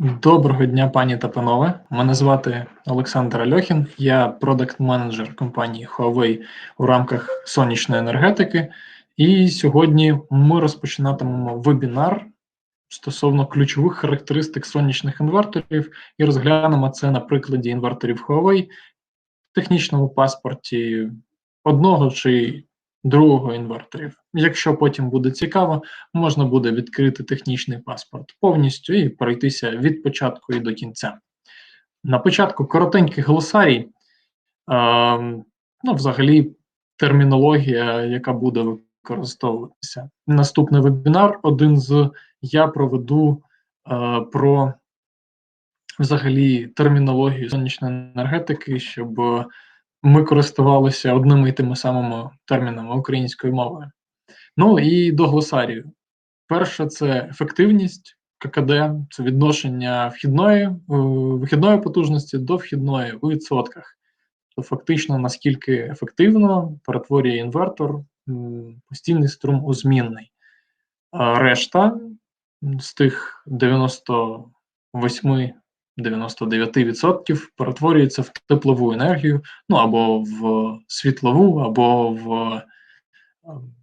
Доброго дня, пані та панове. Мене звати Олександр Альохін, я продакт-менеджер компанії Huawei у рамках сонячної енергетики. І сьогодні ми розпочинатимемо вебінар стосовно ключових характеристик сонячних інверторів і розглянемо це на прикладі інверторів Huawei в технічному паспорті одного чи другого інверторів. Якщо потім буде цікаво, можна буде відкрити технічний паспорт повністю і пройтися від початку і до кінця. На початку коротенький глосарій, е, ну, взагалі, термінологія, яка буде використовуватися. Наступний вебінар, один з я проведу е, про взагалі термінологію сонячної енергетики, щоб ми користувалися одними і тими самими термінами українською мовою. Ну і до глосарію. Перше, це ефективність ККД, це відношення вхідної е, вихідної потужності до вхідної у відсотках. То фактично, наскільки ефективно перетворює інвертор постійний струм у змінний. А решта з тих 98 99% перетворюється в теплову енергію, ну або в світлову, або в ем,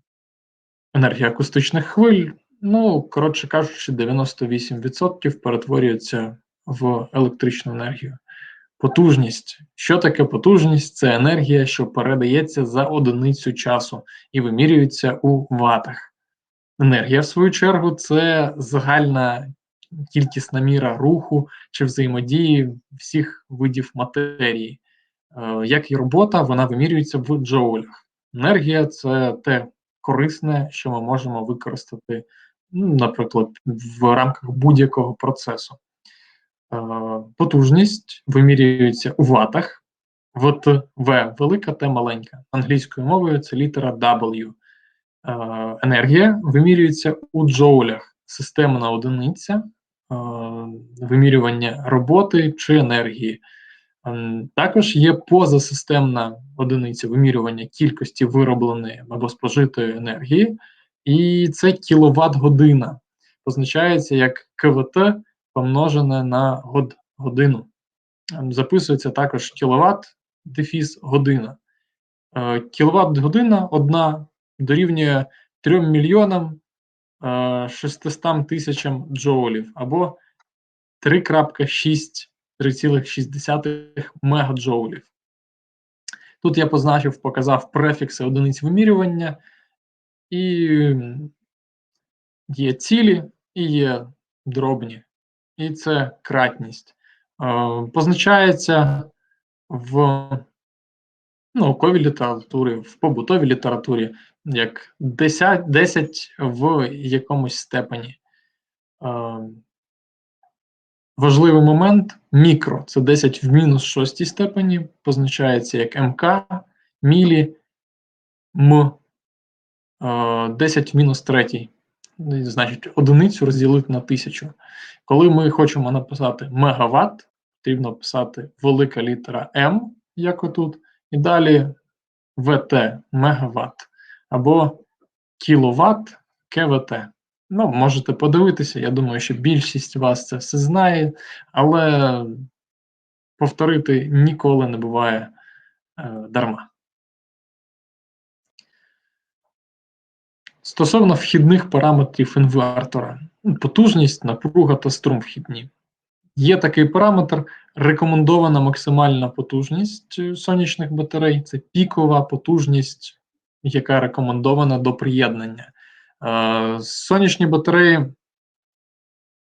енергію акустичних хвиль. Ну, коротше кажучи, 98% перетворюється в електричну енергію. Потужність. Що таке потужність? Це енергія, що передається за одиницю часу і вимірюється у ватах. Енергія, в свою чергу, це загальна кількісна міра руху чи взаємодії всіх видів матерії. Е, як і робота, вона вимірюється в джоулях. Енергія це те корисне, що ми можемо використати, ну, наприклад, в рамках будь-якого процесу. Е, потужність вимірюється у ватах. От В велика Т маленька. Англійською мовою це літера W. Е, енергія вимірюється у джоулях. Системна одиниця вимірювання роботи чи енергії. Ем, також є позасистемна одиниця вимірювання кількості виробленої або спожитої енергії, і це кіловат година. Позначається як КВТ помножене на год, годину. Ем, записується також кіловат дефіс година. Е, кіловат година одна дорівнює 3 мільйонам 600 е, тисячам джоулів або 3.6 3,6 мегаджоулів. Тут я позначив, показав префікси одиниць вимірювання, і є цілі, і є дробні, і це кратність. Позначається в науковій літературі, в побутовій літературі як 10 10 в якомусь степені. Е, Важливий момент мікро це 10 в мінус шостій степені, позначається як МК, мілі, М, е, 10 в мінус третій. Значить, одиницю розділити на тисячу. Коли ми хочемо написати мегаватт, потрібно писати велика літера М, як отут, і далі ВТ мегаватт або кіловат КВТ. Ну, можете подивитися, я думаю, що більшість вас це все знає, але повторити ніколи не буває е, дарма. Стосовно вхідних параметрів інвертора, потужність, напруга та струм вхідні. Є такий параметр, рекомендована максимальна потужність е, сонячних батарей це пікова потужність яка рекомендована до приєднання. Е, Сонячні батареї.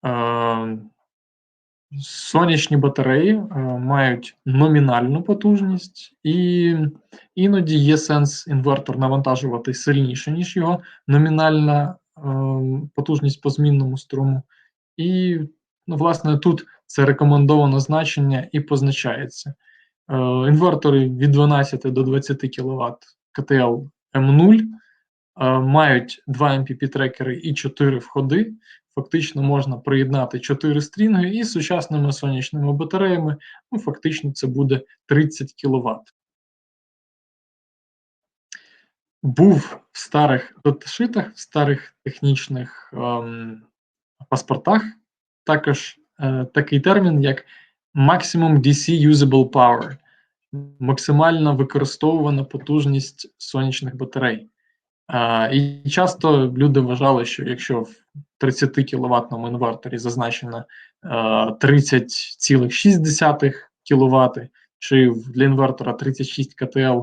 Е, Сонячні батареї мають номінальну потужність, і іноді є сенс інвертор навантажувати сильніше, ніж його номінальна потужність по змінному струму. І, ну, власне, тут це рекомендоване значення і позначається. Е, Інвертори від 12 до 20 кВт КТЛ М0 мають два MPP-трекери і 4 входи. Фактично можна приєднати 4 стрінги і з сучасними сонячними батареями, ну, фактично, це буде 30 кВт. Був в старих даташитах, в старих технічних ем, паспортах також е, такий термін, як Maximum DC Usable Power, максимально використовувана потужність сонячних батарей. А, І часто люди вважали, що якщо в 30 кВт інверторі зазначено 30,6 кВт, чи для інвертора 36 КТЛ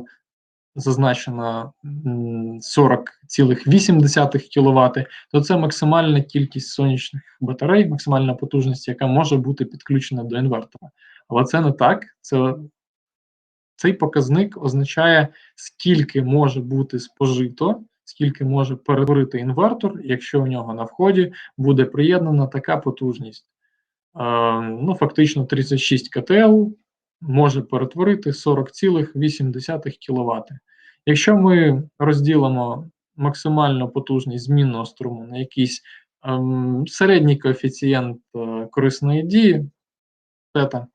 зазначено 40,8 кВт, то це максимальна кількість сонячних батарей, максимальна потужність, яка може бути підключена до інвертора. Але це не так. Це цей показник означає, скільки може бути спожито, скільки може перетворити інвертор, якщо у нього на вході буде приєднана така потужність. Е, ну, Фактично 36 КТЛ може перетворити 40,8 кВт. Якщо ми розділимо максимальну потужність змінного струму на якийсь ем, середній коефіцієнт е, корисної дії, тета,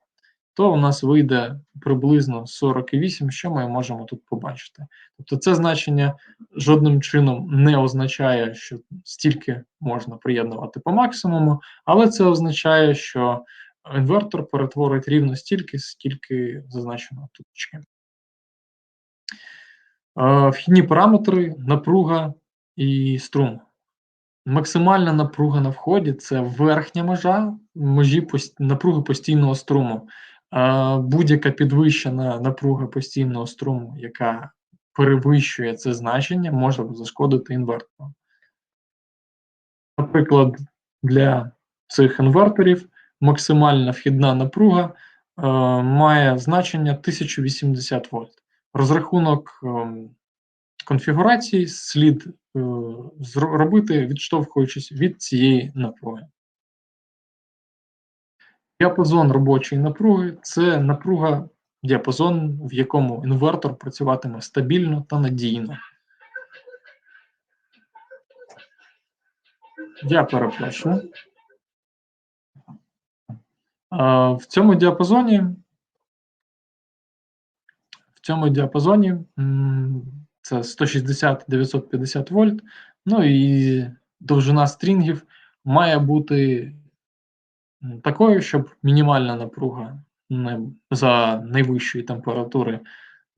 то у нас вийде приблизно 48, що ми можемо тут побачити. Тобто це значення жодним чином не означає, що стільки можна приєднувати по максимуму, але це означає, що інвертор перетворить рівно стільки, скільки зазначено тут. Вхідні параметри, напруга і струм. Максимальна напруга на вході це верхня межа межі напруги постійного струму будь-яка підвищена напруга постійного струму, яка перевищує це значення, може зашкодити інвертору. Наприклад, для цих інверторів максимальна вхідна напруга має значення 1080 вольт. Розрахунок е, конфігурації слід е, робити, відштовхуючись від цієї напруги. Діапазон робочої напруги це напруга, діапазон, в якому інвертор працюватиме стабільно та надійно. Я перепрошую. В цьому діапазоні цьому діапазоні це 160-950 вольт. Ну і довжина стрінгів має бути такою, щоб мінімальна напруга не, за найвищої температури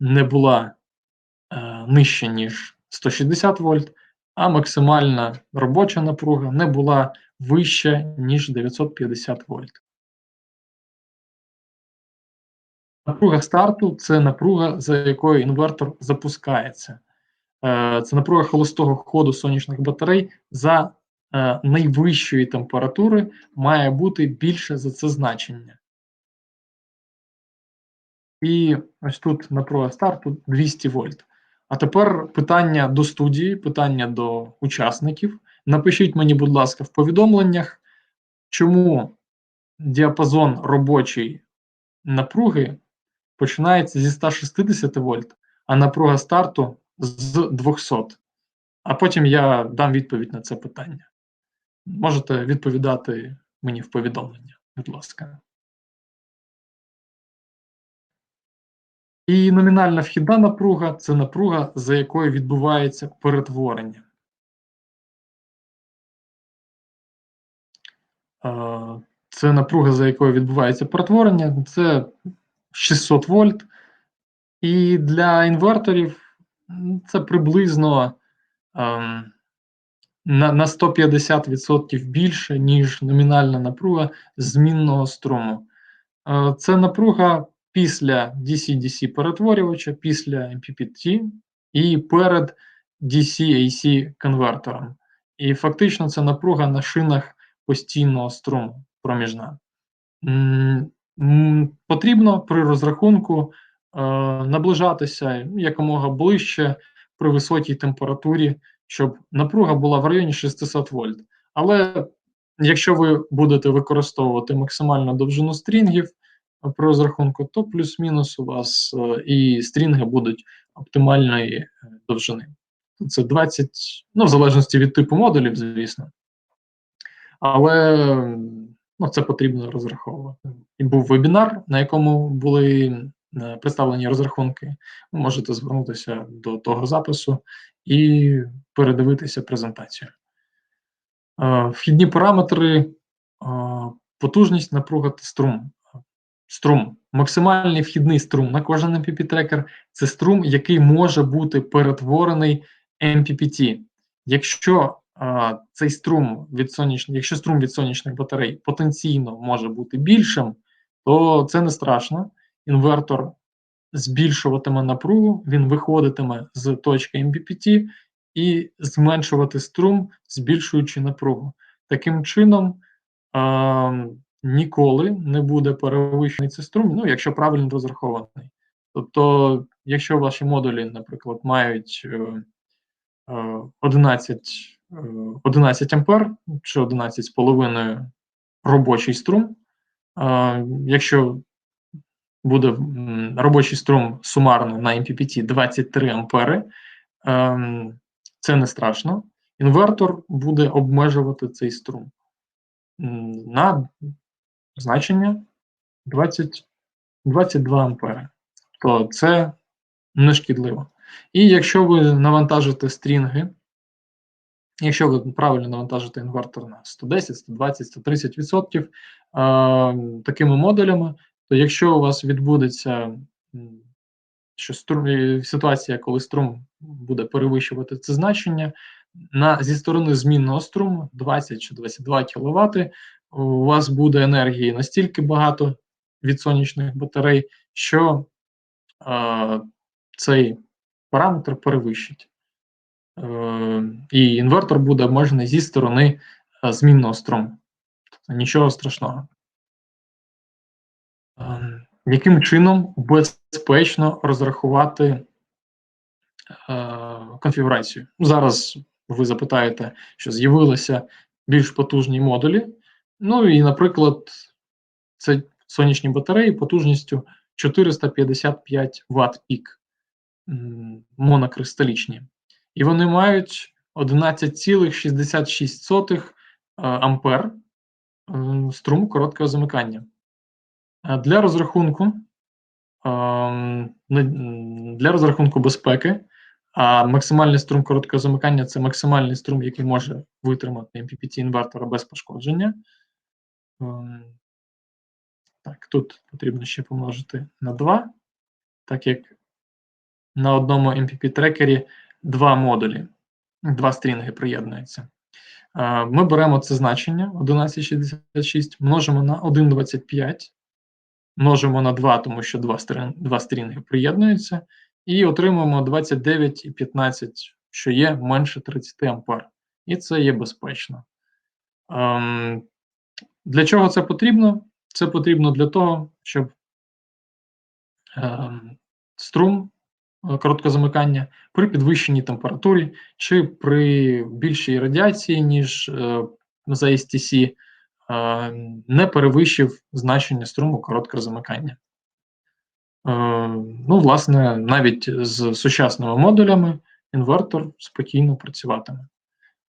не була е, нижче, ніж 160 вольт, а максимальна робоча напруга не була вища, ніж 950 вольт. Напруга старту це напруга, за якою інвертор запускається. Е, це напруга холостого ходу сонячних батарей за Е, найвищої температури має бути більше за це значення. І ось тут напруга старту 200 вольт. А тепер питання до студії, питання до учасників. Напишіть мені, будь ласка, в повідомленнях, чому діапазон робочої напруги починається зі 160 вольт, а напруга старту з 200. А потім я дам відповідь на це питання. Можете відповідати мені в повідомлення, будь ласка. І номінальна вхідна напруга це напруга, за якою відбувається перетворення. Це напруга, за якою відбувається перетворення, це 600 вольт. І для інверторів це приблизно. Ем, на на 150% більше, ніж номінальна напруга змінного струму. Е, це напруга після DC-DC перетворювача, після MPPT і перед DC-AC конвертором. І фактично це напруга на шинах постійного струму проміжна. Потрібно при розрахунку е, наближатися якомога ближче при високій температурі щоб напруга була в районі 600 вольт. Але якщо ви будете використовувати максимальну довжину стрінгів при розрахунку, то плюс-мінус у вас е, і стрінги будуть оптимальної е, довжини. Це 20, ну, в залежності від типу модулів, звісно. Але ну, це потрібно розраховувати. І був вебінар, на якому були Е, представлені розрахунки, ви можете звернутися до того запису і передивитися презентацію. Е, вхідні параметри е, потужність, напруга та струм. Струм. Максимальний вхідний струм на кожен MPP-трекер це струм, який може бути перетворений MPPT. Якщо цей струм від сонячних, якщо струм від сонячних батарей потенційно може бути більшим, то це не страшно. Інвертор збільшуватиме напругу, він виходитиме з точки MPPT і зменшувати струм, збільшуючи напругу. Таким чином а, ніколи не буде перевищений цей струм, ну, якщо правильно розрахований. Тобто, якщо ваші модулі, наприклад, мають е, е, 11 е, ампер чи 11,5 робочий струм, якщо буде робочий струм сумарно на MPPT 23 ампери, ем, це не страшно. Інвертор буде обмежувати цей струм на значення 20, 22 ампери. То це не шкідливо. І якщо ви навантажите стрінги, якщо ви правильно навантажите інвертор на 110, 120, 130 відсотків такими модулями, то якщо у вас відбудеться що струм, ситуація, коли струм буде перевищувати це значення, на, зі сторони змінного струму 20 чи 22 кВт, у вас буде енергії настільки багато від сонячних батарей, що е, цей параметр перевищить. Е, І інвертор буде обмежений зі сторони е, змінного струму. Тобто нічого страшного. Е, яким чином безпечно розрахувати конфігурацію? Зараз ви запитаєте, що з'явилися більш потужні модулі. Ну і, наприклад, це сонячні батареї потужністю 455 Вт пік монокристалічні. І вони мають 11,66 е, ампер струм короткого замикання. Для розрахунку ем, для розрахунку безпеки, а максимальний струм короткого замикання це максимальний струм, який може витримати MPPT інвертора без пошкодження. Ем, так, тут потрібно ще помножити на 2, так як на одному MPP-трекері два модулі, два стрінги приєднуються. Е, ми беремо це значення 1166, множимо на 1,25 множимо на 2, тому що два стрін, два стрінги приєднуються, і отримуємо 29,15, що є менше 30 ампер. І це є безпечно. Ем, Для чого це потрібно? Це потрібно для того, щоб ем, струм е, короткозамикання при підвищеній температурі чи при більшій радіації, ніж е, за STC, не перевищив значення струму короткого замикання. Ну, власне, навіть з сучасними модулями інвертор спокійно працюватиме.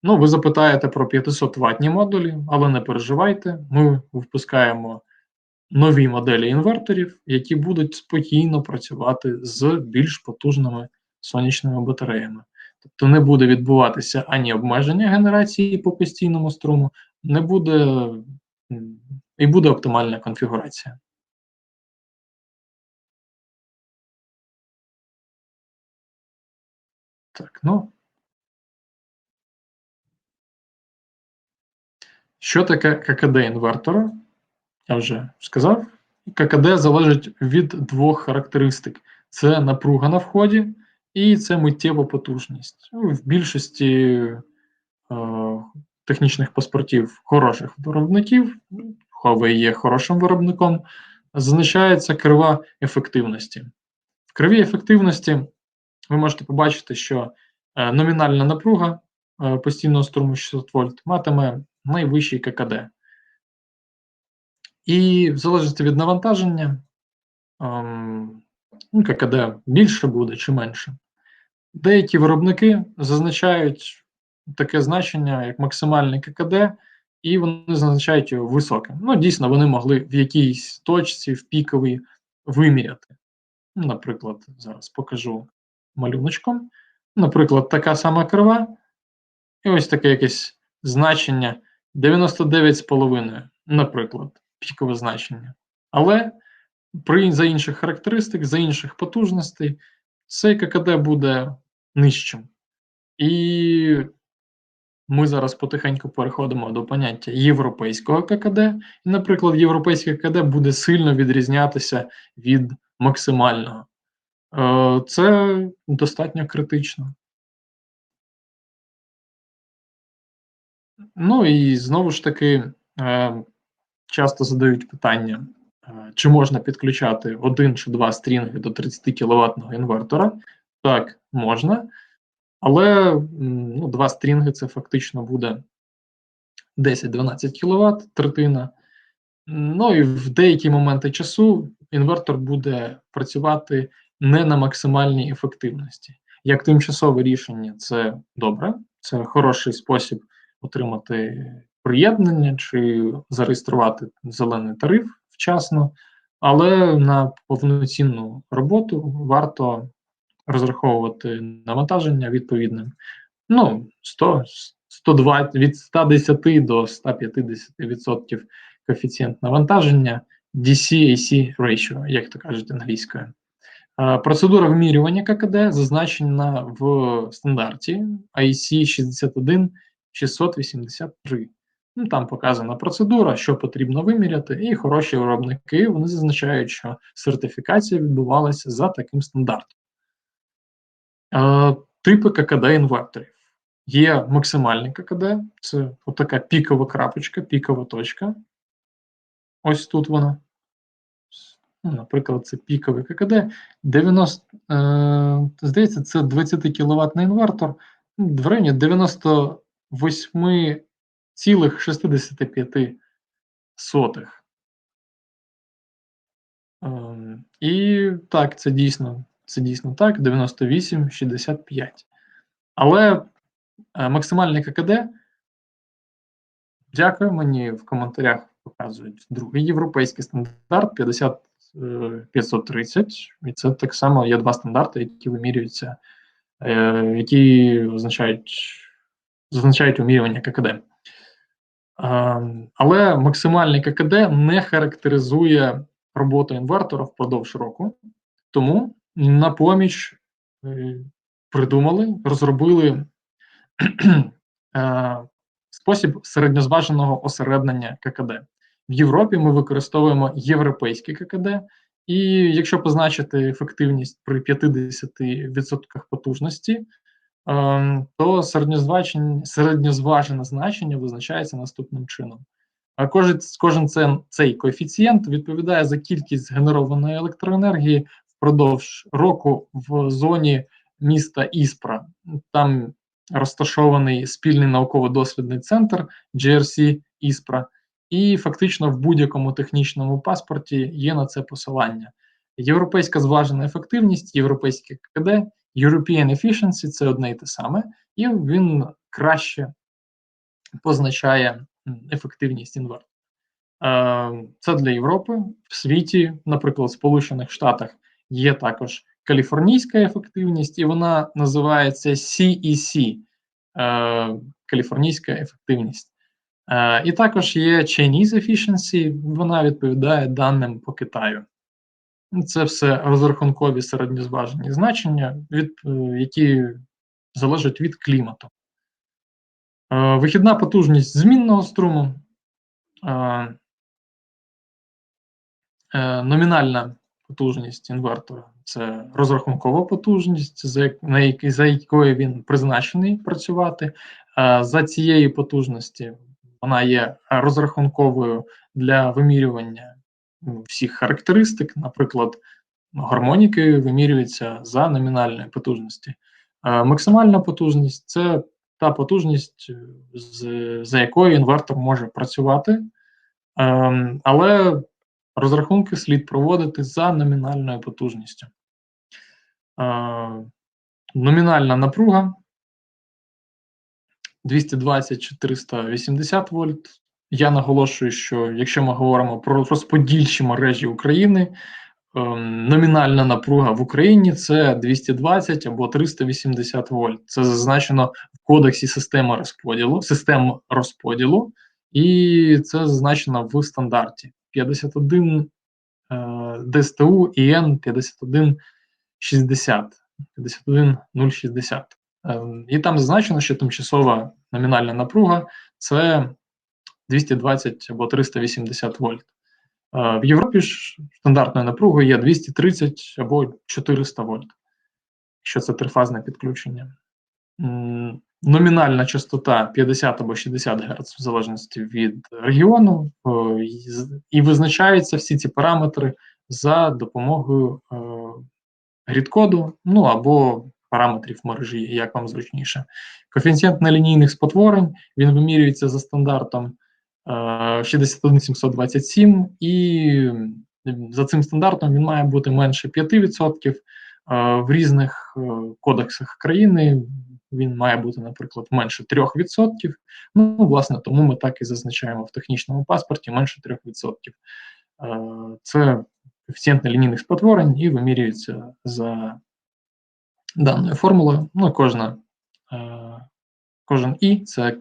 Ну, ви запитаєте про 500 ватні модулі, але не переживайте, ми випускаємо нові моделі інверторів, які будуть спокійно працювати з більш потужними сонячними батареями. Тобто не буде відбуватися ані обмеження генерації по постійному струму, не буде і буде оптимальна конфігурація. Так, ну. Що таке ККД інвертора? Я вже сказав. ККД залежить від двох характеристик: це напруга на вході і це миттєва потужність. Ну, в більшості е, технічних паспортів хороших виробників, Huawei є хорошим виробником, зазначається крива ефективності. В криві ефективності ви можете побачити, що е, номінальна напруга е, постійного струму 600 вольт матиме найвищий ККД. І в залежності від навантаження, ем, ну, ККД більше буде чи менше. Деякі виробники зазначають таке значення, як максимальний ККД, і вони зазначають його високим. Ну, дійсно, вони могли в якійсь точці, в піковій виміряти. Наприклад, зараз покажу малюночком. Наприклад, така сама крива, і ось таке якесь значення 99,5. наприклад, пікове значення. Але при за інших характеристик, за інших потужностей, цей ККД буде нижчим. І ми зараз потихеньку переходимо до поняття європейського ККД, і, наприклад, європейське ККД буде сильно відрізнятися від максимального. Е, це достатньо критично. Ну і знову ж таки, е, часто задають питання, е, чи можна підключати один чи два стрінги до 30 кВт інвертора. Так, можна. Але ну, два стрінги це фактично буде 10-12 кВт третина. Ну і в деякі моменти часу інвертор буде працювати не на максимальній ефективності. Як тимчасове рішення, це добре, це хороший спосіб отримати приєднання чи зареєструвати зелений тариф вчасно, але на повноцінну роботу варто розраховувати навантаження відповідним. Ну, 100, 120, від 110 до 150% коефіцієнт навантаження DC-AC ratio, як то кажуть англійською. Процедура вимірювання ККД зазначена в стандарті IC 61683. Ну, Там показана процедура, що потрібно виміряти, і хороші виробники вони зазначають, що сертифікація відбувалася за таким стандартом. Е, Типи ККД інверторів. Є максимальний ККД, це отака пікова крапочка, пікова точка. Ось тут вона. Ну, наприклад, це піковий ККД. 90, е, Здається, це 20 кВт інвертор в районі 98 0,65. Ем, і так, це дійсно це дійсно так, 98,65. Але е, максимальний ККД, дякую, мені в коментарях показують другий європейський стандарт 50 530. Е, і це так само є два стандарти, які вимірюються, е, які означають, зазначають умірювання ККД. Але максимальний ККД не характеризує роботу інвертора впродовж року, тому на поміч е, придумали, розробили е, спосіб середньозваженого осереднення ККД. В Європі ми використовуємо європейське ККД, і якщо позначити ефективність при 50% потужності, то середньозважене значення визначається наступним чином. Кожен кожен цей коефіцієнт відповідає за кількість генерованої електроенергії впродовж року в зоні міста Іспра. Там розташований спільний науково-дослідний центр GRC Іспра, і фактично в будь-якому технічному паспорті є на це посилання. Європейська зважена ефективність, європейське ККД, European Efficiency це одне і те саме, і він краще позначає ефективність інвертора. Е, це для Європи в світі, наприклад, в Сполучених Штатах є також каліфорнійська ефективність, і вона називається CEC е, каліфорнійська ефективність. Е, І також є Chinese Efficiency, вона відповідає даним по Китаю. Це все розрахункові середньозважені значення, від, е, які залежать від клімату. Е, Вихідна потужність змінного струму. Е, Номінальна потужність інвертора це розрахункова потужність, за якою він призначений працювати. За цієї потужності вона є розрахунковою для вимірювання всіх характеристик, наприклад, гармоніки вимірюються за номінальної потужності. Максимальна потужність це та потужність, за якою інвертор може працювати, ем, але Розрахунки слід проводити за номінальною потужністю. Номінальна напруга 220-480 вольт. Я наголошую, що якщо ми говоримо про розподільчі мережі України, ем, номінальна напруга в Україні це 220 або 380 вольт. Це зазначено в кодексі системи розподілу, систем розподілу і це зазначено в стандарті 51 ДСТУ ІН 5160, 51060. І там зазначено, що тимчасова номінальна напруга це 220 або 380 вольт. В Європі ж стандартною напругою є 230 або 400 вольт, якщо це трифазне підключення. Номінальна частота 50 або 60 Гц, в залежності від регіону, і визначаються всі ці параметри за допомогою грідкоду, ну або параметрів мережі, як вам зручніше. Коефіцієнт нелінійних спотворень він вимірюється за стандартом 61727, і за цим стандартом він має бути менше 5%. В різних е, кодексах країни він має бути, наприклад, менше 3%. Ну, власне, тому ми так і зазначаємо в технічному паспорті менше 3%. Це коефіцієнт нелінійних спотворень і вимірюється за даною формулою. Ну, кожна Кожен І це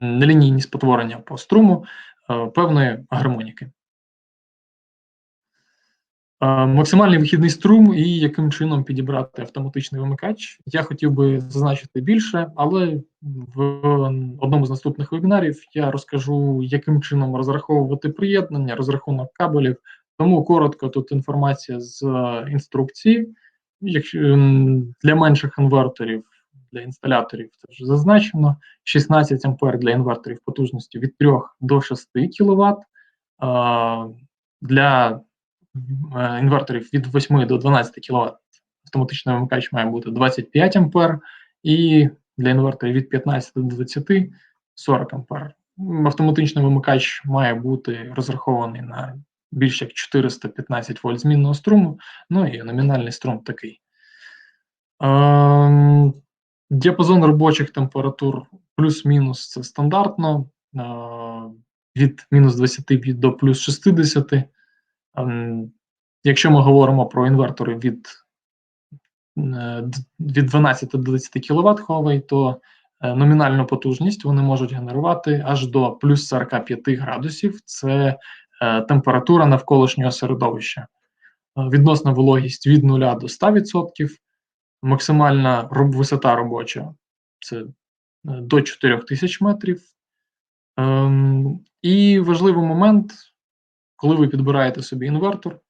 нелінійні спотворення по струму е, певної гармоніки. Е, максимальний вихідний струм і яким чином підібрати автоматичний вимикач. Я хотів би зазначити більше, але в одному з наступних вебінарів я розкажу, яким чином розраховувати приєднання, розрахунок кабелів. Тому коротко тут інформація з інструкції. Якщо для менших інверторів для інсталяторів це вже зазначено, 16 А для інверторів потужності від 3 до 6 кВт, для е, інверторів від 8 до 12 кВт автоматичний вимикач має бути 25 А, і для інверторів від 15 до 20 40 А. Автоматичний вимикач має бути розрахований на більш як 415 вольт змінного струму, ну і номінальний струм такий. Ем, Діапазон робочих температур плюс-мінус це стандартно, від мінус 20 до плюс 60. Ем, якщо ми говоримо про інвертори від е, від 12 до 20 кВт Huawei, то е, номінальну потужність вони можуть генерувати аж до плюс 45 градусів. Це е, температура навколишнього середовища. Відносна вологість від 0 до 100%, максимальна висота робоча це е, до 4000 метрів. Ем, І важливий момент, коли ви підбираєте собі інвертор,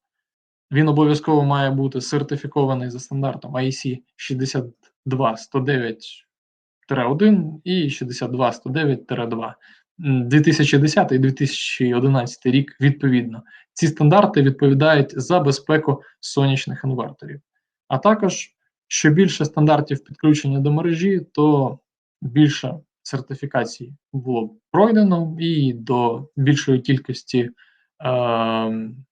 він обов'язково має бути сертифікований за стандартом IEC 62109-1 і 62109-2. 2010 і 2011 рік відповідно. Ці стандарти відповідають за безпеку сонячних інверторів. А також що більше стандартів підключення до мережі, то більше сертифікацій було б пройдено, і до більшої кількості е,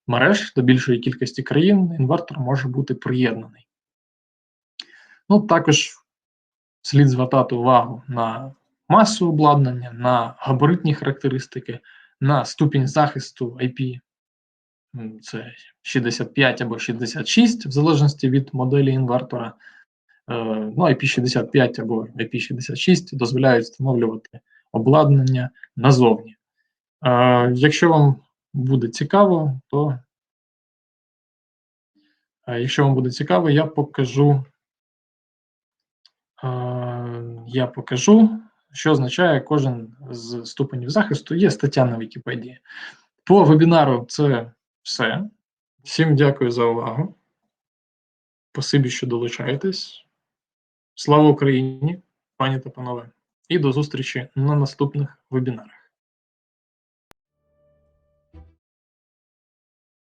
мереж, до більшої кількості країн інвертор може бути приєднаний. Ну, також слід звертати увагу на масу обладнання, на габаритні характеристики, на ступінь захисту IP це 65 або 66, в залежності від моделі інвертора. Е, ну, IP65 або IP66 дозволяють встановлювати обладнання назовні. Е, якщо вам буде цікаво, то е, якщо вам буде цікаво, я покажу, я покажу, що означає кожен з ступенів захисту. Є стаття на Вікіпедії. По вебінару це все. Всім дякую за увагу. Спасибі, що долучаєтесь. Слава Україні, пані та панове, і до зустрічі на наступних вебінарах.